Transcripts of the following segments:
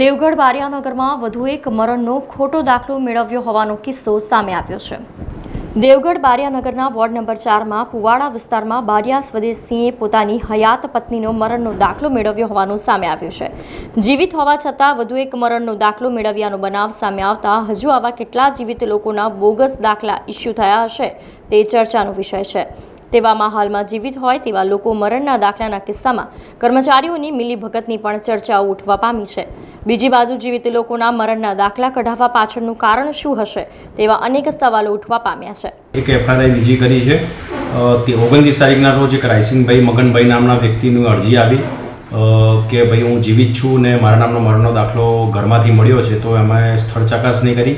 દેવગઢ બારિયાનગરમાં વધુ એક મરણનો ખોટો દાખલો મેળવ્યો હોવાનો કિસ્સો સામે આવ્યો છે. દેવગઢ બારિયાનગરના વોર્ડ નંબર ચારમાં પુવાડા વિસ્તારમાં બારિયા સ્વદેશસિંહે પોતાની હયાત પત્નીનો મરણનો દાખલો મેળવ્યો હોવાનું સામે આવ્યું છે. જીવિત હોવા છતાં વધુ એક મરણનો દાખલો મેળવ્યાનો બનાવ સામે આવતા હજુ આવા કેટલા જીવિત લોકોના બોગસ દાખલા ઇસ્યુ થયા હશે તે ચર્ચાનો વિષય છે. તેવામાં હાલમાં જીવિત હોય તેવા લોકો મરણના દાખલાના કિસ્સામાં કર્મચારીઓની મિલીભગતની પણ ચર્ચાઓ ઉઠવા પામી છે. બીજી બાજુ જીવિત લોકોના મરણના દાખલા કઢાવવા પાછળનું કારણ શું હશે તેવા અનેક સવાલો ઉઠવા પામ્યા છે. એક એફઆરઆઈ બીજી કરી છે. તે ઓગણત્રીસ તારીખના રોજ એક રાયસિંગભાઈ મગનભાઈ નામના વ્યક્તિની અરજી આવી. કે ભાઈ હું જીવિત છું ને મારા નામનો મરણનો દાખલો ઘરમાંથી મળ્યો છે તો એમાં સ્થળ ચકાસણી કરી.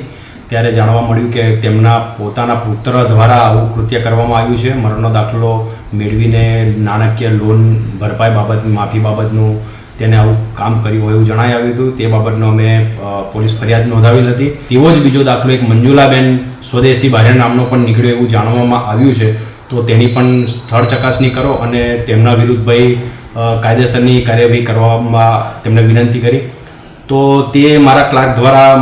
ત્યારે જાણવા મળ્યું કે તેમના પોતાના પુત્ર દ્વારા આવું કૃત્ય કરવામાં આવ્યું છે. મરણનો દાખલો મેળવીને નાણાકીય લોન ભરપાઈ બાબત, માફી બાબતનું તેને આવું કામ કર્યું હોય એવું જણાઈ આવ્યું હતું. તે બાબતનો અમે પોલીસ ફરિયાદ નોંધાવી હતી. તેવો જ બીજો દાખલો એક મંજુલાબેન સ્વદેશી બારિયા નામનો પણ નીકળ્યો એવું જાણવામાં આવ્યું છે. તો તેની પણ સ્થળ ચકાસણી કરો અને તેમના વિરુદ્ધ ભાઈ કાયદેસરની કાર્યવાહી કરવામાં તેમને વિનંતી કરી. તો તે મારા ક્લાર્ક દ્વારા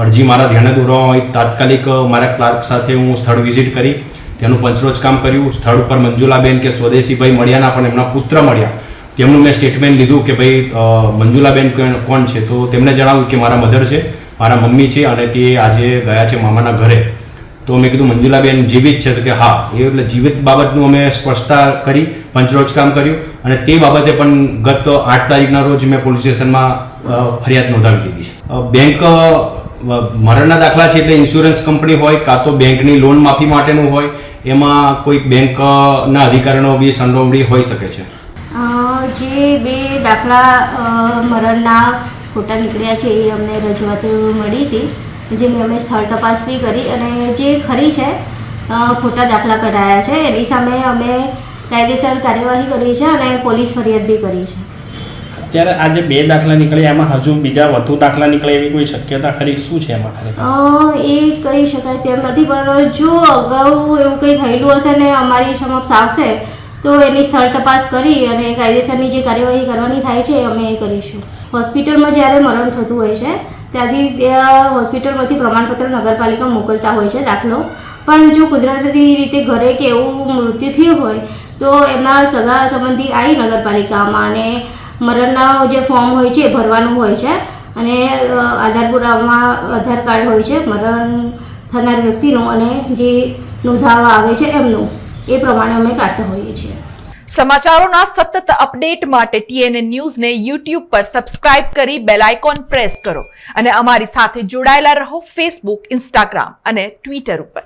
અરજી મારા ધ્યાને દોરવામાં આવી. તાત્કાલિક મારા ક્લાર્ક સાથે હું સ્થળ વિઝિટ કરી, તેનું પંચરોજ કામ કર્યું. સ્થળ ઉપર મંજુલાબેન કે સ્વદેશીભાઈ મળ્યા પણ એમના પુત્ર મળ્યા. તેમનું મેં સ્ટેટમેન્ટ લીધું કે ભાઈ મંજુલાબેન કોણ- કોણ છે? તો તેમણે જણાવ્યું કે મારા મધર છે, મારા મમ્મી છે અને તે આજે ગયા છે મામાના ઘરે. તો મેં કીધું, મંજુલાબેન જીવિત છે. તો કે, હા. એ એટલે જીવિત બાબતનું અમે સ્પષ્ટતા કરી, પંચરોજ કામ કર્યું. અને તે બાબતે પણ ગત આઠ તારીખના રોજ મેં પોલીસ સ્ટેશનમાં ફરિયાદ નોંધાવી દીધી છે. બેંક મરણના દાખલા છે એટલે ઇન્સ્યોરન્સ કંપની હોય કાં તો બેંકની લોન માફી માટેનું હોય, એમાં કોઈ બેંકના અધિકારીનો બી સંડોવણી હોઈ શકે છે. જે બે દાખલા મરણના ખોટા નીકળ્યા છે એ અમને રજૂઆત મળી હતી જેની અમે સ્થળ તપાસ બી કરી અને જે ખરી છે ખોટા દાખલા કઢાયા છે, એની સામે અમે કાયદેસર કાર્યવાહી કરી છે અને પોલીસ ફરિયાદ બી કરી છે. અત્યારે આજે બે દાખલા નીકળ્યા એમાં હજુ બીજા વધુ દાખલા નીકળે એવી કોઈ શક્યતા ખરી? શું છે એમાં ખરેખર એ કહી શકાય તેમ નથી પણ જો અગાઉ એવું કંઈ થયેલું હશે ને અમારી સમક્ષ આવશે તો એની સ્થળ તપાસ કરી અને કાયદેસરની જે કાર્યવાહી કરવાની થાય છે અમે એ કરીશું. હોસ્પિટલમાં જ્યારે મરણ થતું હોય છે ત્યાંથી ત્યાં હોસ્પિટલમાંથી પ્રમાણપત્ર નગરપાલિકા મોકલતા હોય છે દાખલો. પણ જો કુદરતી રીતે ઘરે કે એવું મૃત્યુ થયું હોય તો એમના સગા સંબંધી આવી નગરપાલિકામાં અને મરણના જે ફોર્મ હોય છે ભરવાનું હોય છે. અને આધાર પુરાવામાં આધાર કાર્ડ હોય છે, મરણ થનાર વ્યક્તિનું અને જે નોંધાવા આવે છે એમનું, એ પ્રમાણે અમે કાઢતા હોઈએ છીએ. સમાચારોના સતત અપડેટ માટે ટીએનએ ન્યૂઝને યુટ્યુબ પર સબસ્ક્રાઇબ કરી બેલ આઇકોન પ્રેસ કરો. અને અમારી સાથે જોડાયેલા રહો ફેસબુક ઇન્સ્ટાગ્રામ અને ટ્વિટર ઉપર.